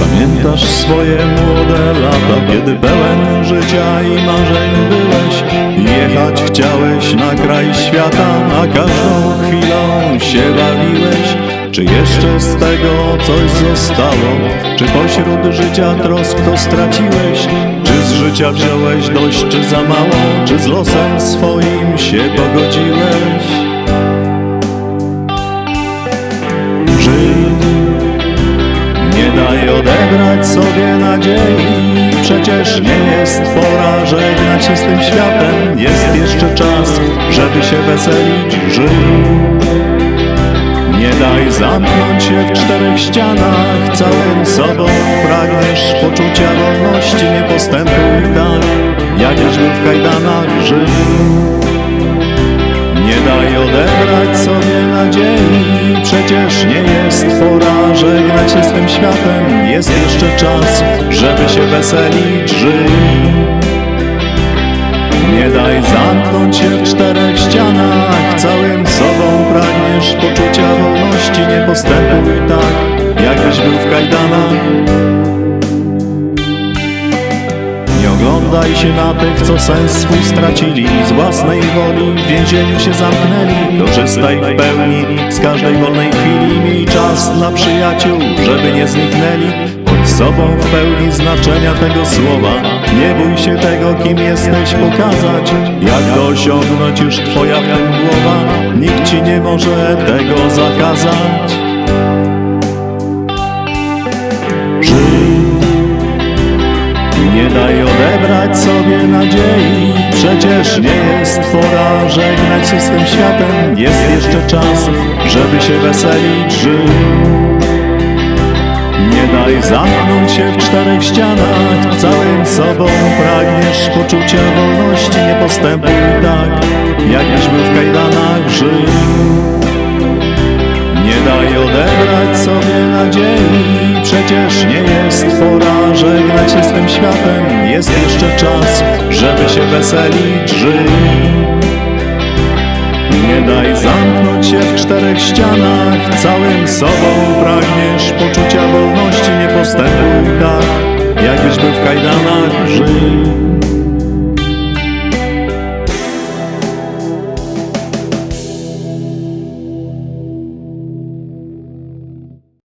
Pamiętasz swoje młode lata, kiedy pełen życia i marzeń byłeś Jechać chciałeś na kraj świata, a każdą chwilą się bawiłeś Czy jeszcze z tego coś zostało? Czy pośród życia trosk to straciłeś? Czy z życia wziąłeś dość, czy za mało? Czy z losem swoim się pogodziłeś? Daj odebrać sobie nadziei. Przecież nie jest pora żegnać się z tym światem Jest jeszcze czas, żeby się weselić Żyj Nie daj zamknąć się w czterech ścianach Całym sobą pragniesz poczucia wolności Nie postępuj tak, był w kajdanach Żyj nie daj odebrać sobie nadziei. Przecież nie jest pora żegnać się z tym światem. Jest jeszcze czas, żeby się weselić, żyj. Nie daj zamknąć się w czterech ścianach. Całym sobą pragniesz poczucia wolności. Nie postępuj tak, jakbyś był w kajdanach nie oglądaj się na tych, co sens swój stracili. Z własnej woli w więzieniu się zamknęli. Korzystaj w pełni z każdej wolnej chwili. Miej czas dla przyjaciół, żeby nie zniknęli. Bądź sobą w pełni znaczenia tego słowa. Nie bój się tego, kim jesteś pokazać Jak to osiągnąć już twoja w tym głowa. Nikt ci nie może tego zakazać odebrać sobie nadziei. Przecież nie jest pora żegnać się z tym światem Jest jeszcze czas, żeby się weselić Żyj Nie daj zamknąć się w czterech ścianach. Całym sobą pragniesz poczucia wolności Nie postępuj tak, jakbyś był w kajdanach Żyj nie daj odebrać sobie nadziei. Przecież nie jest pora żegnać się z tym światem weselić, żyj Nie daj zamknąć się w czterech ścianach Całym sobą pragniesz poczucia wolności Nie postępuj tak, jakbyś był w kajdanach, żyj